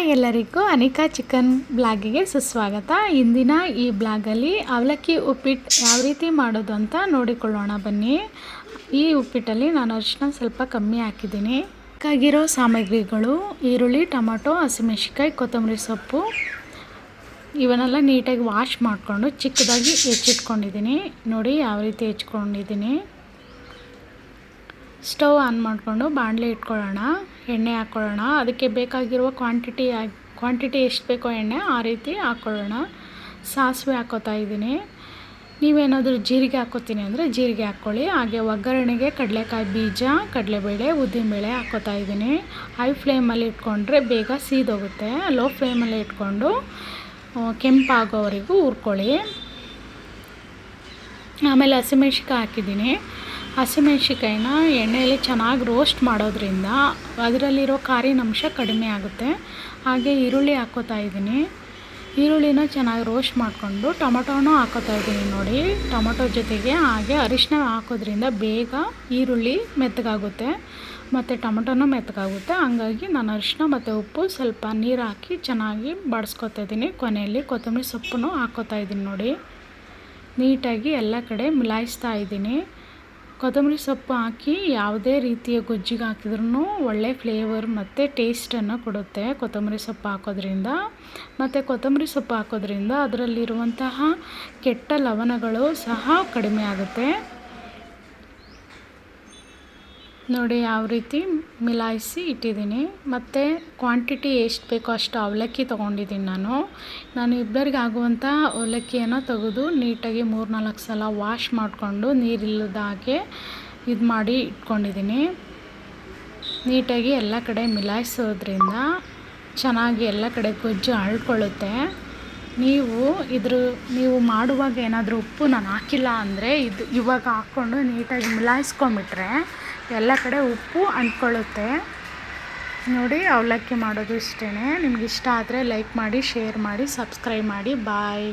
Hi ಎಲ್ಲರಿಗೂ Anika chicken ಬ್ಲಾಗಿಗೆ ಸುಸ್ವಾಗತ. ಇಂದಿನ ಈ ಬ್ಲಾಗಲ್ಲಿ ಅವಲಕ್ಕಿ ಉಪ್ಪಿಟ್ಟು ಯಾವ ರೀತಿ ಮಾಡೋದು ಅಂತ ನೋಡಿಕೊಳ್ಳೋಣ ಬನ್ನಿ. ಈ ಉಪ್ಪಿಟ್ಟಲ್ಲಿ ನಾನು ಅರಿಶಿನ ಸ್ವಲ್ಪ ಕಮ್ಮಿ ಹಾಕಿದ್ದೀನಿ. ಬೇಕಾಗಿರೋ ಸಾಮಗ್ರಿಗಳು ಈರುಳ್ಳಿ, ಟೊಮೊಟೊ ಹಸಿಮೆಣಸಿಕಾಯಿ ಕೊತ್ತಂಬರಿ ಸೊಪ್ಪು ಇವನ್ನೆಲ್ಲ ನೀಟಾಗಿ ವಾಶ್ ಮಾಡಿಕೊಂಡು ಚಿಕ್ಕದಾಗಿ ಹೆಚ್ಚಿಟ್ಕೊಂಡಿದ್ದೀನಿ. ನೋಡಿ ಯಾವ ರೀತಿ ಹೆಚ್ಕೊಂಡಿದ್ದೀನಿ ಸ್ಟವ್ ಆನ್ ಮಾಡಿಕೊಂಡು ಬಾಣಲೆ ಇಟ್ಕೊಳ್ಳೋಣ, ಎಣ್ಣೆ ಹಾಕ್ಕೊಳ್ಳೋಣ. ಅದಕ್ಕೆ ಬೇಕಾಗಿರುವ ಕ್ವಾಂಟಿಟಿ ಕ್ವಾಂಟಿಟಿ ಎಷ್ಟು ಬೇಕೋ ಎಣ್ಣೆ ಆ ರೀತಿ ಹಾಕ್ಕೊಳ್ಳೋಣ. ಸಾಸಿವೆ ಹಾಕೋತಾ ಇದ್ದೀನಿ. ನೀವೇನಾದರೂ ಜೀರಿಗೆ ಹಾಕೋತೀನಿ ಅಂದರೆ ಜೀರಿಗೆ ಹಾಕ್ಕೊಳ್ಳಿ. ಹಾಗೆ ಒಗ್ಗರಣೆಗೆ ಕಡಲೆಕಾಯಿ ಬೀಜ, ಕಡಲೆಬೇಳೆ, ಉದ್ದಿನಬೇಳೆ ಹಾಕೋತಾ ಇದ್ದೀನಿ. ಹೈ ಫ್ಲೇಮಲ್ಲಿ ಇಟ್ಕೊಂಡ್ರೆ ಬೇಗ ಸೀದೋಗುತ್ತೆ. ಲೋ ಫ್ಲೇಮಲ್ಲಿ ಇಟ್ಕೊಂಡು ಕೆಂಪಾಗೋವರೆಗೂ ಹುರ್ಕೊಳ್ಳಿ. ಆಮೇಲೆ ಹಸಿಮೆಣ್ಸಿಕಾಯಿ ಹಾಕಿದ್ದೀನಿ. ಹಸಿಮೆಣ್ಸಿಕಾಯಿನ ಎಣ್ಣೆಯಲ್ಲಿ ಚೆನ್ನಾಗಿ ರೋಸ್ಟ್ ಮಾಡೋದ್ರಿಂದ ಅದರಲ್ಲಿರೋ ಕಾರಿನಂಶ ಕಡಿಮೆ ಆಗುತ್ತೆ. ಹಾಗೆ ಈರುಳ್ಳಿ ಹಾಕೋತಾ ಇದ್ದೀನಿ. ಈರುಳ್ಳಿನ ಚೆನ್ನಾಗಿ ರೋಸ್ಟ್ ಮಾಡಿಕೊಂಡು ಟೊಮೊಟೊನೂ ಹಾಕೋತಾ ಇದ್ದೀನಿ ನೋಡಿ. ಟೊಮೊಟೊ ಜೊತೆಗೆ ಹಾಗೆ ಅರಿಶಿನ ಹಾಕೋದ್ರಿಂದ ಬೇಗ ಈರುಳ್ಳಿ ಮೆತ್ತಗಾಗುತ್ತೆ. ಮತ್ತು ಟೊಮೊಟೊನೂ ಮೆತ್ತಗಾಗುತ್ತೆ. ಹಂಗಾಗಿ ನಾನು ಅರಿಶಿನ ಮತ್ತು ಉಪ್ಪು ಸ್ವಲ್ಪ ನೀರು ಹಾಕಿ ಚೆನ್ನಾಗಿ ಬಡಿಸ್ಕೊತಾ ಇದ್ದೀನಿ. ಕೊನೆಯಲ್ಲಿ ಕೊತ್ತಂಬರಿ ಸೊಪ್ಪನ್ನು ಹಾಕೋತಾ ಇದ್ದೀನಿ ನೋಡಿ. ನೀಟಾಗಿ ಎಲ್ಲ ಕಡೆ ಮಿಲಾಯಿಸ್ತಾ ಇದ್ದೀನಿ. ಕೊತ್ತಂಬರಿ ಸೊಪ್ಪು ಹಾಕಿ ಯಾವುದೇ ರೀತಿಯ ಗೊಜ್ಜಿಗೆ ಹಾಕಿದ್ರೂ ಒಳ್ಳೆ ಫ್ಲೇವರ್ ಮತ್ತು ಟೇಸ್ಟನ್ನು ಕೊಡುತ್ತೆ ಕೊತ್ತಂಬರಿ ಸೊಪ್ಪು ಹಾಕೋದ್ರಿಂದ. ಮತ್ತು ಕೊತ್ತಂಬರಿ ಸೊಪ್ಪು ಹಾಕೋದ್ರಿಂದ ಅದರಲ್ಲಿರುವಂತಹ ಕೆಟ್ಟ ಲವಣಗಳು ಸಹ ಕಡಿಮೆ ಆಗುತ್ತೆ. ನೋಡಿ ಯಾವ ರೀತಿ ಮಿಲಾಯಿಸಿ ಇಟ್ಟಿದ್ದೀನಿ. ಮತ್ತು ಕ್ವಾಂಟಿಟಿ ಎಷ್ಟು ಬೇಕೋ ಅಷ್ಟು ಅವಲಕ್ಕಿ ತೊಗೊಂಡಿದ್ದೀನಿ ನಾನು. ನಾನು ಇಬ್ಬರಿಗೆ ಆಗುವಂಥ ಅವಲಕ್ಕಿಯನ್ನು ತೆಗೆದು ನೀಟಾಗಿ ಮೂರು ನಾಲ್ಕು ಸಲ ವಾಶ್ ಮಾಡಿಕೊಂಡು ನೀರಿಲ್ಲದ ಹಾಗೆ ಇದು ಮಾಡಿ ಇಟ್ಕೊಂಡಿದ್ದೀನಿ. ನೀಟಾಗಿ ಎಲ್ಲ ಕಡೆ ಮಿಲಾಯಿಸೋದ್ರಿಂದ ಚೆನ್ನಾಗಿ ಎಲ್ಲ ಕಡೆ ಗೊಜ್ಜು ಅಳ್ಕೊಳ್ಳುತ್ತೆ. ನೀವು ಇದ್ರ, ನೀವು ಮಾಡುವಾಗ ಏನಾದರೂ ಉಪ್ಪು ನಾನು ಹಾಕಿಲ್ಲ ಅಂದರೆ ಇದು ಇವಾಗ ಹಾಕ್ಕೊಂಡು ನೀಟಾಗಿ ಮಿಲಾಯಿಸ್ಕೊಂಬಿಟ್ರೆ ಎಲ್ಲ ಕಡೆ ಉಪ್ಪು ಅಂಟ್ಕೊಳ್ಳುತ್ತೆ. ನೋಡಿ, ಅವಲಕ್ಕಿ ಮಾಡೋದು ಇಷ್ಟೇ ನಿಮ್ಗೆ ಇಷ್ಟ ಆದರೆ ಲೈಕ್ ಮಾಡಿ ಶೇರ್ ಮಾಡಿ ಸಬ್ಸ್ಕ್ರೈಬ್ ಮಾಡಿ. ಬಾಯ್